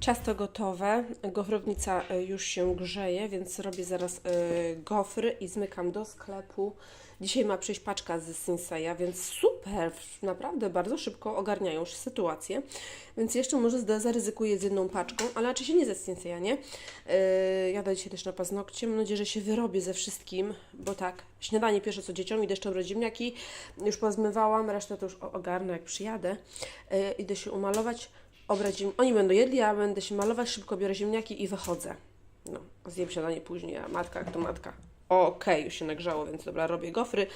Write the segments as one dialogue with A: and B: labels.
A: Ciasto gotowe, gofrownica e, już się grzeje, więc robię zaraz e, gofry i zmykam do sklepu. Dzisiaj ma przyjść paczka z Sinseya, więc super, naprawdę bardzo szybko ogarniają się sytuację. Więc jeszcze może zaryzykuję z jedną paczką, ale raczej się nie ze Sinseya, nie? Yy, jadę dzisiaj też na paznokcie, mam nadzieję, że się wyrobię ze wszystkim, bo tak, śniadanie pierwsze co dzieciom, idę jeszcze obrać ziemniaki, już pozmywałam, resztę to już ogarnę jak przyjadę. Yy, idę się umalować, obrać. Oni będą jedli, ja będę się malować, szybko biorę ziemniaki i wychodzę. No, zjem śniadanie później, a matka jak to matka. Okej, już się nagrzało, więc dobra, robię gofry,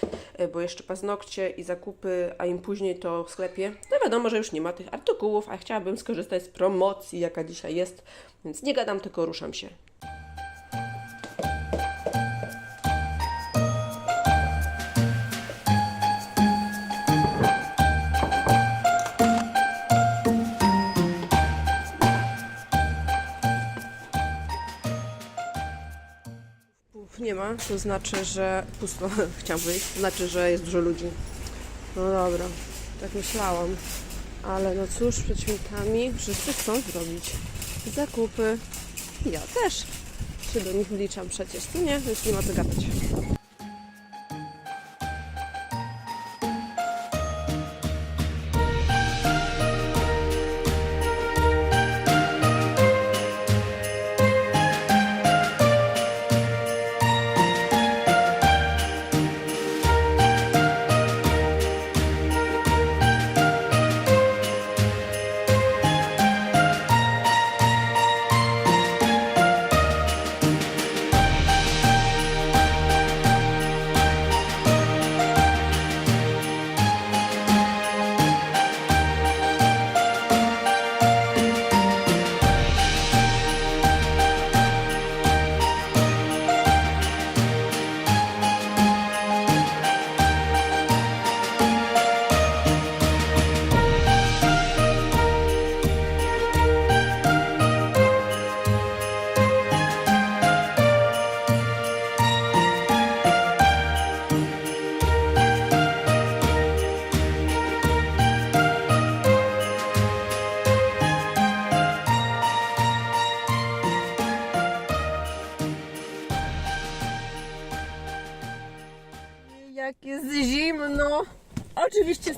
A: y, bo jeszcze paznokcie i zakupy, a im później to w sklepie. No wiadomo, że już nie ma tych artykułów, a chciałabym skorzystać z promocji, jaka dzisiaj jest, więc nie gadam, tylko ruszam się. To znaczy, że pusto. Chciałam powiedzieć, to znaczy, że jest dużo ludzi. No dobra, tak myślałam. Ale no cóż, przed świętami wszyscy chcą zrobić zakupy. Ja też się do nich wliczam przecież, tu nie? Więc nie ma co gadać.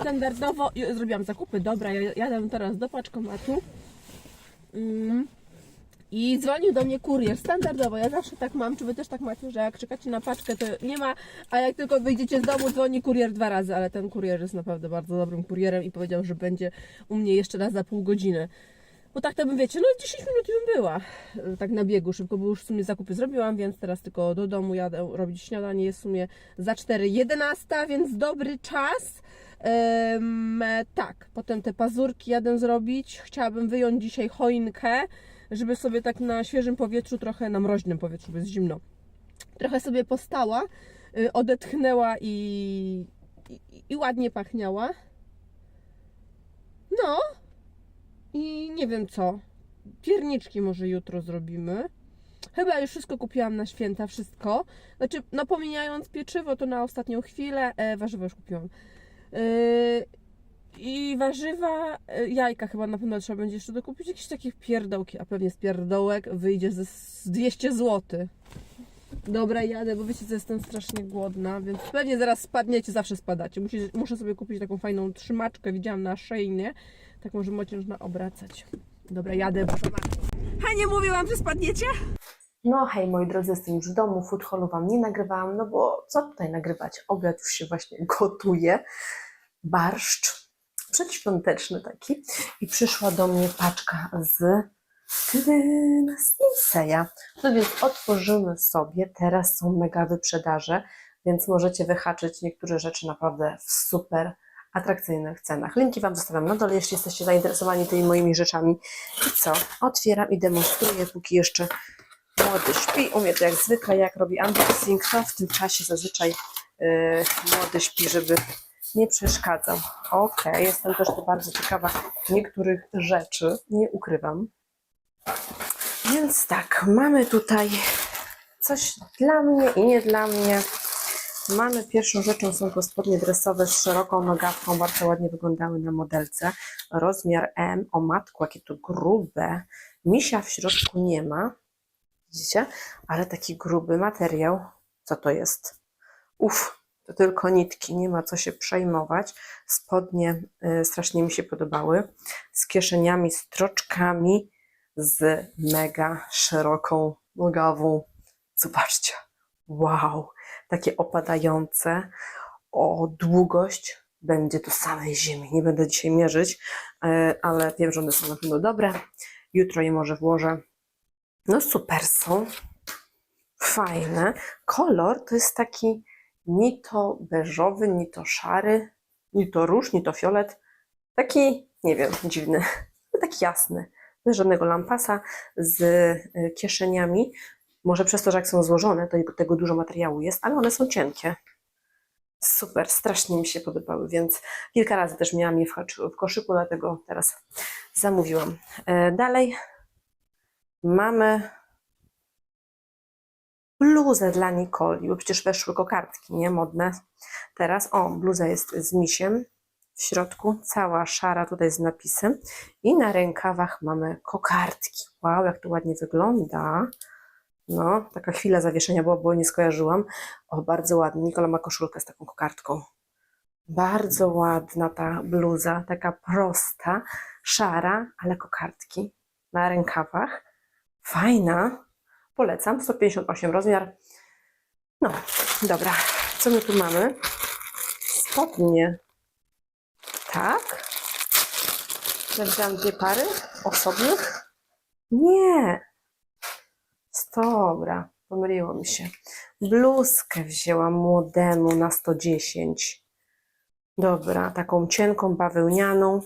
B: Standardowo zrobiłam zakupy. Dobra, ja jadę teraz do paczkomatu. Mm. I dzwonił do mnie kurier. Standardowo, ja zawsze tak mam. Czy wy też tak macie, że jak czekacie na paczkę, to nie ma, a jak tylko wyjdziecie z domu, dzwoni kurier dwa razy, ale ten kurier jest naprawdę bardzo dobrym kurierem i powiedział, że będzie u mnie jeszcze raz za pół godziny. Bo tak to bym wiecie, no 10 minut bym była. e, Tak na biegu szybko, bo już w sumie zakupy zrobiłam, więc teraz tylko do domu jadę robić śniadanie. Jest w sumie za 4.11, więc dobry czas. E, tak, potem te pazurki jadę zrobić. Chciałabym wyjąć dzisiaj choinkę, żeby sobie tak na świeżym powietrzu, trochę na mroźnym powietrzu, bo jest zimno. Trochę sobie postała, y, odetchnęła i, i, i ładnie pachniała. No, i nie wiem co. Pierniczki może jutro zrobimy. Chyba już wszystko kupiłam na święta, wszystko. Znaczy, no pomijając pieczywo, to na ostatnią chwilę. E, warzywa już kupiłam. E, I warzywa, e, jajka chyba na pewno trzeba będzie jeszcze dokupić. Jakieś takie pierdołki, a pewnie z pierdołek wyjdzie ze z 200 zł. Dobra, jadę, bo wiecie, co jestem strasznie głodna, więc pewnie zaraz spadniecie, zawsze spadacie. Muszę, muszę sobie kupić taką fajną trzymaczkę, widziałam na szejnie. Tak może można obracać. Dobra, jadę. Ha, nie mówiłam, że spadniecie?
C: No hej moi drodzy, jestem już w domu, food Wam nie nagrywałam, no bo co tutaj nagrywać? Obiad już się właśnie gotuje, barszcz przedświąteczny taki i przyszła do mnie paczka z Sinseya. No więc otworzymy sobie, teraz są mega wyprzedaże, więc możecie wyhaczyć niektóre rzeczy naprawdę w super atrakcyjnych cenach. Linki Wam zostawiam na dole, jeśli jesteście zainteresowani tymi moimi rzeczami. I co? Otwieram i demonstruję, póki jeszcze młody śpi. U mnie to jak zwykle, jak robi unboxing, to w tym czasie zazwyczaj yy, młody śpi, żeby nie przeszkadzał. Okej, jestem też tu bardzo ciekawa niektórych rzeczy, nie ukrywam. Więc tak, mamy tutaj coś dla mnie i nie dla mnie. Mamy pierwszą rzeczą, są to spodnie dresowe z szeroką nogawką, bardzo ładnie wyglądały na modelce. Rozmiar M, o matku, jakie to grube. Misia w środku nie ma, widzicie? Ale taki gruby materiał. Co to jest? Uff, to tylko nitki, nie ma co się przejmować. Spodnie y, strasznie mi się podobały. Z kieszeniami, stroczkami, z mega szeroką nogawą. Zobaczcie. Wow, takie opadające. O długość będzie do samej ziemi. Nie będę dzisiaj mierzyć, e, ale wiem, że one są na pewno dobre. Jutro je może włożę. No super są. Fajne. Kolor to jest taki ni to beżowy, ni to szary, ni to róż, ni to fiolet. Taki, nie wiem, dziwny. Taki jasny. Bez żadnego lampasa, z y, kieszeniami. Może przez to, że jak są złożone, to tego dużo materiału jest, ale one są cienkie. Super, strasznie mi się podobały, więc kilka razy też miałam je w koszyku, dlatego teraz zamówiłam. E, Dalej mamy bluzę dla Nikoli, bo przecież weszły kokardki, nie? Modne. Teraz, o, bluza jest z misiem w środku, cała szara tutaj z napisem i na rękawach mamy kokardki. Wow, jak to ładnie wygląda. No, taka chwila zawieszenia była, bo nie skojarzyłam. O, bardzo ładnie. Nikola ma koszulkę z taką kokardką. Bardzo ładna ta bluza, taka prosta, szara, ale kokardki na rękawach. Fajna. Polecam. 158 rozmiar. No, dobra. Co my tu mamy? Spodnie. Tak? Ja wziąłam dwie pary osobnych? Nie. Dobra, pomyliło mi się. Bluzkę wzięłam młodemu na 110. Dobra, taką cienką, bawełnianą.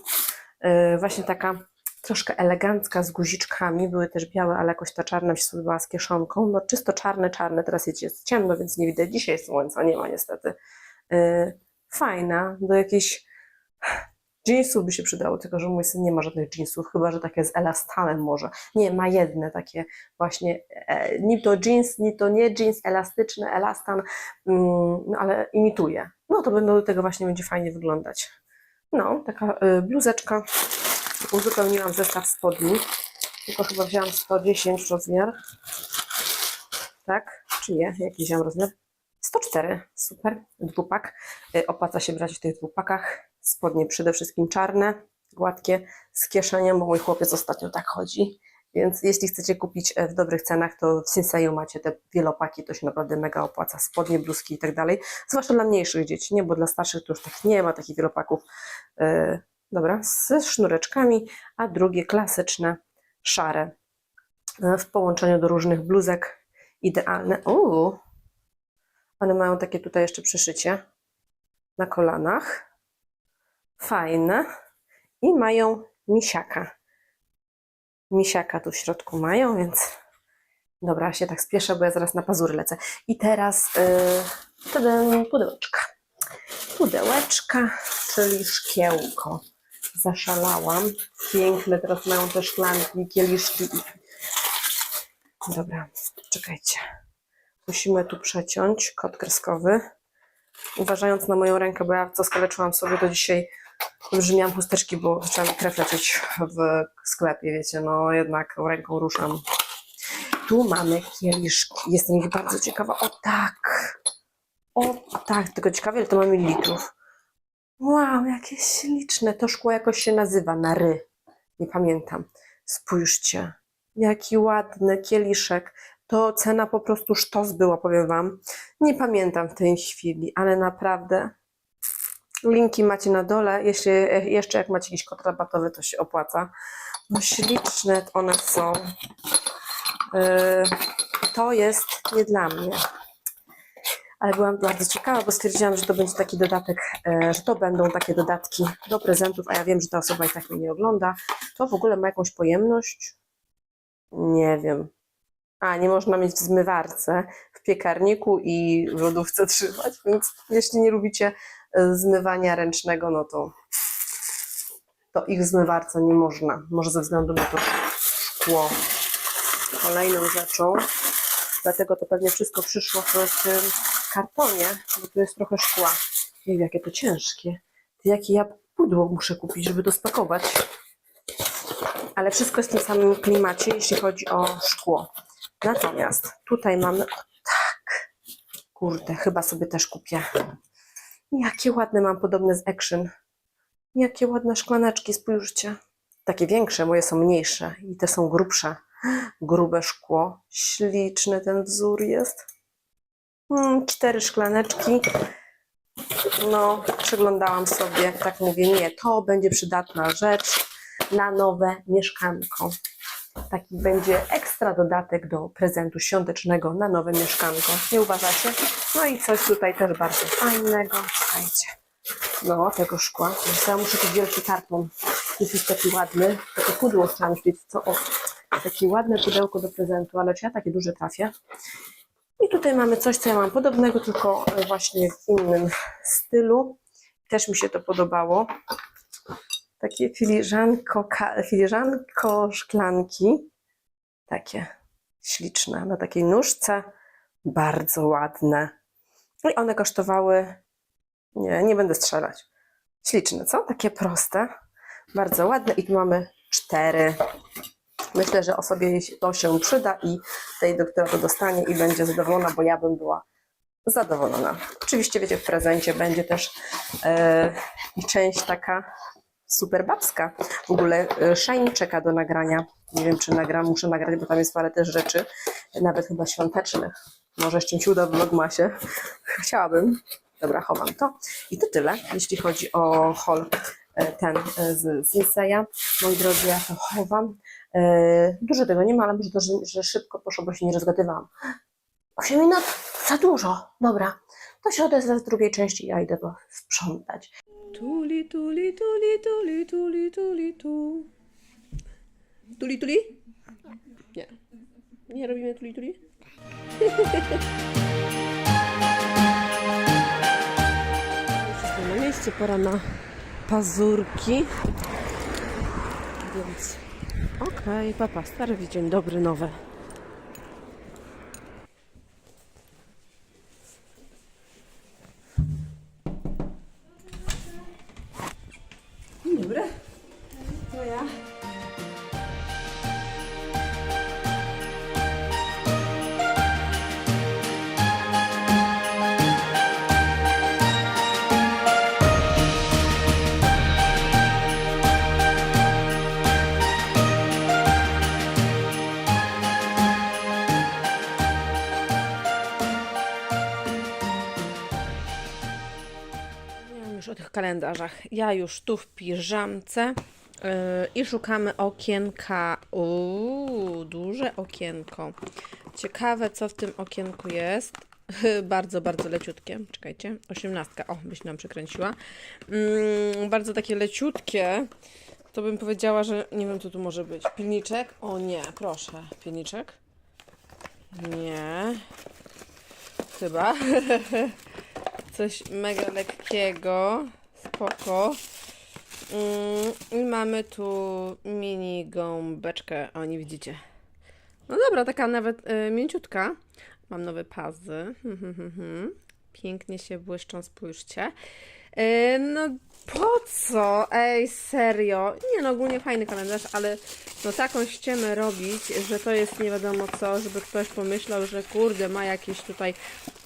C: Yy, właśnie taka troszkę elegancka z guziczkami. Były też białe, ale jakoś ta czarna się spodobała z kieszonką. No czysto czarne, czarne. Teraz jest- ciemno, więc nie widać dzisiaj słońca. Nie ma niestety. Yy, fajna, do jakiejś jeansów by się przydało, tylko że mój syn nie ma żadnych jeansów, chyba że takie z elastanem może. Nie, ma jedne takie właśnie, e, ni to jeans, ni to nie jeans, elastyczny, elastan, mm, no ale imituje. No to będą do tego właśnie będzie fajnie wyglądać. No, taka y, bluzeczka. Uzupełniłam zestaw spodni, tylko chyba wzięłam 110 rozmiar. Tak? Czy nie? Jaki wziąłam rozmiar? 104, super, dwupak. Y, Opłaca się brać w tych dwupakach. Spodnie przede wszystkim czarne, gładkie, z kieszenią, bo mój chłopiec ostatnio tak chodzi. Więc jeśli chcecie kupić e, w dobrych cenach, to w Sinseju macie te wielopaki, to się naprawdę mega opłaca. Spodnie, bluzki i tak dalej. Zwłaszcza dla mniejszych dzieci, nie? Bo dla starszych to już tak nie ma takich wielopaków. Dobra, ze sznureczkami, a drugie klasyczne, szare. E, w połączeniu do różnych bluzek. Idealne. Uuu, one mają takie tutaj jeszcze przyszycie na kolanach. Fajne. I mają misiaka. Misiaka tu w środku mają, więc dobra, się tak spieszę, bo ja zaraz na pazury lecę. I teraz yy, pudełeczka. Pudełeczka, czyli szkiełko. Zaszalałam. Piękne, teraz mają te szklanki, kieliszki. Dobra, czekajcie. Musimy tu przeciąć kod kreskowy. Uważając na moją rękę, bo ja co skaleczyłam sobie, to dzisiaj już miałam chusteczki, bo zaczęłam krew lecieć w sklepie, wiecie, no jednak ręką ruszam. Tu mamy kieliszki. Jestem ich bardzo ciekawa. O tak! O tak, tylko ciekawie, ile to ma mililitrów. Wow, jakie śliczne. To szkło jakoś się nazywa, na ry. Nie pamiętam. Spójrzcie, jaki ładny kieliszek. To cena po prostu sztos była, powiem Wam. Nie pamiętam w tej chwili, ale naprawdę Linki macie na dole. Jeśli jeszcze jak macie jakiś kod rabatowy, to się opłaca. No śliczne one są. Yy, To jest nie dla mnie. Ale byłam bardzo ciekawa, bo stwierdziłam, że to będzie taki dodatek, e, że to będą takie dodatki do prezentów, a ja wiem, że ta osoba i tak mnie nie ogląda. To w ogóle ma jakąś pojemność? Nie wiem. A, nie można mieć w zmywarce, w piekarniku i w lodówce trzymać, więc jeśli nie lubicie e, zmywania ręcznego, no to, to ich w zmywarce nie można. Może ze względu na to szkło. Kolejną rzeczą, dlatego to pewnie wszystko przyszło w kartonie, bo tu jest trochę szkła. Nie wiem, jakie to ciężkie. Jakie ja pudło muszę kupić, żeby to spakować. Ale wszystko jest w tym samym klimacie, jeśli chodzi o szkło. Natomiast tutaj mamy, o tak, kurde, chyba sobie też kupię. Jakie ładne mam podobne z Action. Jakie ładne szklaneczki, spójrzcie. Takie większe, moje są mniejsze i te są grubsze. Grube szkło. Śliczny ten wzór jest. Mm, cztery szklaneczki. No, przeglądałam sobie, tak mówię, nie, to będzie przydatna rzecz na nowe mieszkanko. Taki będzie ekstra dodatek do prezentu świątecznego na nowe mieszkanko. Nie uważacie? No i coś tutaj też bardzo fajnego. Słuchajcie. No, tego szkła. Ja muszę tu wielki karton. Już taki ładny. Takie pudło chciałam. Co? O, takie ładne pudełko do prezentu, ale czy ja takie duże trafię? I tutaj mamy coś, co ja mam podobnego, tylko właśnie w innym stylu. Też mi się to podobało. Takie filiżanko, filiżanko szklanki. Takie śliczne, na takiej nóżce. Bardzo ładne. No I one kosztowały. Nie, nie będę strzelać. Śliczne, co? Takie proste. Bardzo ładne. I tu mamy cztery. Myślę, że osobie to się przyda i tej, do która to dostanie i będzie zadowolona, bo ja bym była zadowolona. Oczywiście, wiecie, w prezencie będzie też e, część taka super babska. W ogóle e, Shane czeka do nagrania. Nie wiem, czy nagram, muszę nagrać, bo tam jest parę też rzeczy, nawet chyba świątecznych. Może mi się uda w vlogmasie. Chciałabym. Dobra, chowam to. I to tyle, jeśli chodzi o haul e, ten e, z Sinseya. Moi drodzy, ja to chowam. E, Dużo tego nie ma, ale może to, że, szybko poszło, bo się nie rozgadywałam. 8 minut? Za dużo. Dobra. To się odezwę w drugiej części i ja idę go sprzątać.
A: Tuli, tuli, tuli, tuli, tuli, tuli, tu. Tuli, tuli? Nie. Nie robimy tuli, tuli? Wszystko na miejscu, pora na pazurki. Więc okej, papa, stary dzień dobry, nowe. Kalendarzach. Ja już tu w piżamce yy, i szukamy okienka. Uuu, duże okienko. Ciekawe, co w tym okienku jest. bardzo, bardzo leciutkie. Czekajcie, osiemnastka. O, byś nam przekręciła. Mm, bardzo takie leciutkie. To bym powiedziała, że nie wiem, co tu może być. Pilniczek? O nie, proszę. Pilniczek? Nie. Chyba. coś mega lekkiego, spoko. Mm, I mamy tu mini gąbeczkę, o nie widzicie. No dobra, taka nawet y, mięciutka. Mam nowe pazy. Hmm, hmm, hmm. Pięknie się błyszczą, spójrzcie. Y, no po co? Ej, serio. Nie no, ogólnie fajny kalendarz, ale no taką ściemę robić, że to jest nie wiadomo co, żeby ktoś pomyślał, że kurde, ma jakieś tutaj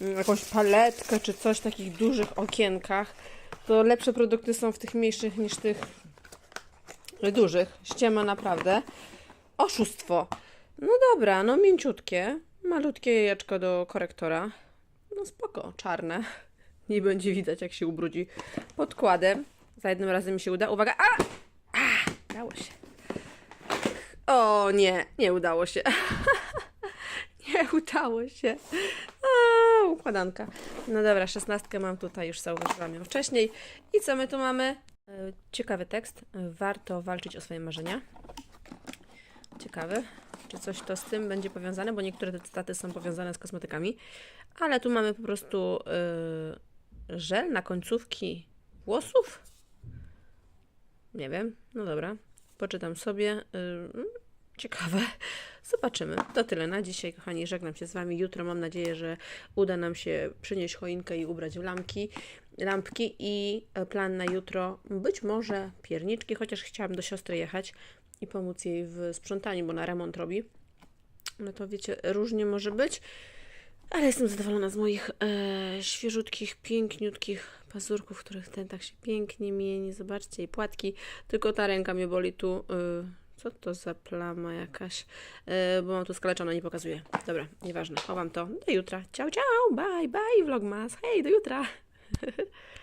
A: mm, jakąś paletkę czy coś w takich dużych okienkach, to lepsze produkty są w tych mniejszych niż tych dużych. Ściema naprawdę. Oszustwo. No dobra, no mięciutkie. Malutkie jajeczko do korektora. No spoko, czarne. Nie będzie widać, jak się ubrudzi podkładem. Za jednym razem mi się uda. Uwaga! A! A! Udało się. O nie, nie udało się. nie udało się. Układanka. No dobra, szesnastkę mam tutaj, już zauważyłam ją wcześniej. I co my tu mamy? E, Ciekawy tekst. Warto walczyć o swoje marzenia. Ciekawy. Czy coś to z tym będzie powiązane, bo niektóre te cytaty są powiązane z kosmetykami. Ale tu mamy po prostu yy, żel na końcówki włosów. Nie wiem. No dobra. Poczytam sobie. Yy, ciekawe.
C: zobaczymy. To tyle na dzisiaj, kochani. Żegnam się z Wami. Jutro mam nadzieję, że uda nam się przynieść choinkę i ubrać w lampki, lampki i e, plan na jutro być może pierniczki, chociaż chciałam do siostry jechać i pomóc jej w sprzątaniu, bo na remont robi. No to wiecie, różnie może być. Ale jestem zadowolona z moich e, świeżutkich, piękniutkich pazurków, których ten tak się pięknie mieni. Zobaczcie, i płatki. Tylko ta ręka mnie boli tu. E, co to za plama jakaś? E, bo mam tu skaleczone, nie pokazuję. Dobra, nieważne. Chowam to. Do jutra. Ciao, ciao, bye, bye, vlogmas. Hej, do jutra.